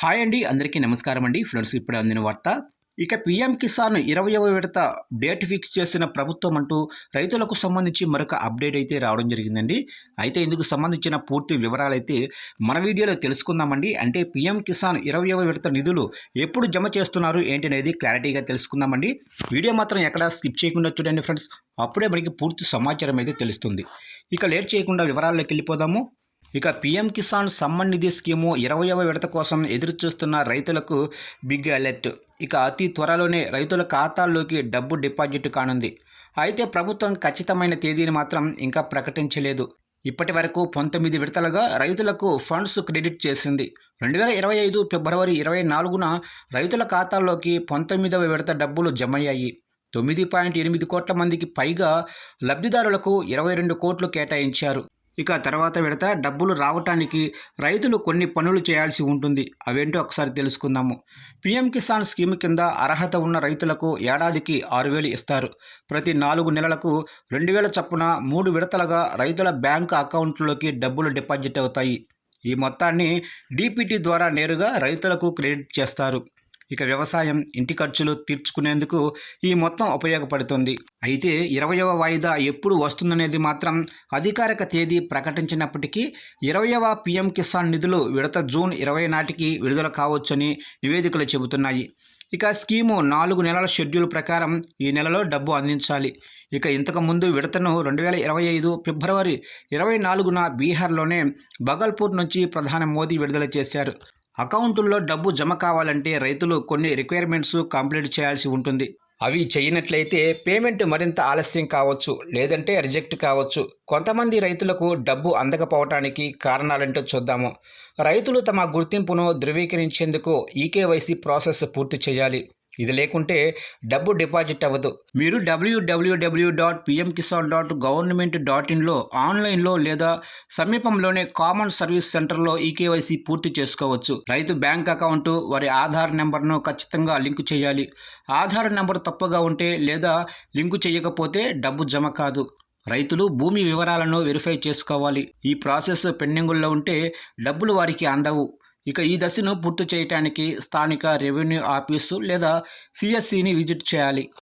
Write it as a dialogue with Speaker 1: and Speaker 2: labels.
Speaker 1: Hi అండి అందరికీ నమస్కారం అండి. ఫ్రెండ్స్ ఇప్పుడు అందిన వార్త. ఇక పీఎం కిసాన్ ఇరవయవ విడత డేట్ ఫిక్స్ చేసిన ప్రభుత్వం అంటూ రైతులకు సంబంధించి మరొక అప్డేట్ అయితే రావడం జరిగిందండి. అయితే ఇందుకు సంబంధించిన పూర్తి వివరాలు అయితే మన వీడియోలో తెలుసుకుందామండి. అంటే పీఎం కిసాన్ ఇరవయవ విడత నిధులు ఎప్పుడు జమ చేస్తున్నారు ఏంటి అనేది క్లారిటీగా తెలుసుకుందామండి. వీడియో మాత్రం ఎక్కడ స్కిప్ చేయకుండా చూడండి ఫ్రెండ్స్. అప్పుడే మనకి పూర్తి సమాచారం అయితే తెలుస్తుంది. ఇక లేట్ చేయకుండా వివరాల్లోకి వెళ్ళిపోదాము. ఇక పీఎం కిసాన్ సమ్మన్ నిధి స్కీము ఇరవయవ విడత కోసం ఎదురు చూస్తున్న రైతులకు బిగ్ అలర్ట్. ఇక అతి త్వరలోనే రైతుల ఖాతాల్లోకి డబ్బు డిపాజిట్ కానుంది. అయితే ప్రభుత్వం ఖచ్చితమైన తేదీని మాత్రం ఇంకా ప్రకటించలేదు. ఇప్పటి వరకు పంతొమ్మిది విడతలుగా రైతులకు ఫండ్స్ క్రెడిట్ చేసింది. రెండు వేల ఇరవై ఐదు ఫిబ్రవరి ఇరవై నాలుగున రైతుల ఖాతాల్లోకి పంతొమ్మిదవ విడత డబ్బులు జమయ్యాయి. తొమ్మిది పాయింట్ ఎనిమిది కోట్ల మందికి పైగా లబ్ధిదారులకు ఇరవై రెండు కోట్లు కేటాయించారు. ఇక తర్వాత విడత డబ్బులు రావటానికి రైతులు కొన్ని పనులు చేయాల్సి ఉంటుంది. అవేంటో ఒకసారి తెలుసుకుందాము. పీఎం కిసాన్ స్కీమ్ కింద అర్హత ఉన్న రైతులకు ఏడాదికి ఆరు వేలు ఇస్తారు. ప్రతి నాలుగు నెలలకు రెండు వేల చొప్పున మూడు విడతలుగా రైతుల బ్యాంకు అకౌంట్లోకి డబ్బులు డిపాజిట్ అవుతాయి. ఈ మొత్తాన్ని డీపీటీ ద్వారా నేరుగా రైతులకు క్రెడిట్ చేస్తారు. ఇక వ్యవసాయం ఇంటి ఖర్చులు తీర్చుకునేందుకు ఈ మొత్తం ఉపయోగపడుతుంది. అయితే ఇరవయవ వాయిదా ఎప్పుడు వస్తుందనేది మాత్రం అధికారిక తేదీ ప్రకటించినప్పటికీ ఇరవయవ పీఎం కిసాన్ నిధులు విడత జూన్ ఇరవై నాటికి విడుదల కావచ్చని నివేదికలు చెబుతున్నాయి. ఇక స్కీము నాలుగు నెలల షెడ్యూల్ ప్రకారం ఈ నెలలో డబ్బు అందించాలి. ఇక ఇంతకు ముందు విడతను రెండు వేల ఇరవై ఐదు ఫిబ్రవరి ఇరవై నాలుగున బీహార్లోనే బగల్పూర్ నుంచి ప్రధాని మోదీ విడుదల చేశారు. అకౌంటుల్లో డబ్బు జమ కావాలంటే రైతులు కొన్ని రిక్వైర్మెంట్స్ కంప్లీట్ చేయాల్సి ఉంటుంది. అవి చేయనట్లయితే పేమెంట్ మరింత ఆలస్యం కావచ్చు లేదంటే రిజెక్ట్ కావచ్చు. కొంతమంది రైతులకు డబ్బు అందకపోవటానికి కారణాలేంటో చూద్దాము. రైతులు తమ గుర్తింపును ధృవీకరించేందుకు ఈకేవైసీ ప్రాసెస్ పూర్తి చేయాలి. ఇది లేకుంటే డబ్బు డిపాజిట్ అవ్వదు. మీరు డబ్ల్యూడబ్ల్యూడబ్ల్యూ dot PM Kisan dot government dot ఇన్లో ఆన్లైన్లో లేదా సమీపంలోనే కామన్ సర్వీస్ సెంటర్లో ఈకేవైసీ పూర్తి చేసుకోవచ్చు. రైతు బ్యాంక్ అకౌంట్ వారి ఆధార్ నెంబర్ను ఖచ్చితంగా లింకు చేయాలి. ఆధార్ నెంబర్ తప్పుగా ఉంటే లేదా లింకు చేయకపోతే డబ్బు జమ కాదు. రైతులు భూమి వివరాలను వెరిఫై చేసుకోవాలి. ఈ ప్రాసెస్ పెండింగుల్లో ఉంటే డబ్బులు వారికి అందవు. ఇక ఈ దశను పూర్తి చేయటానికి స్థానిక రెవెన్యూ ఆఫీసు లేదా సిఎస్సిని విజిట్ చేయాలి.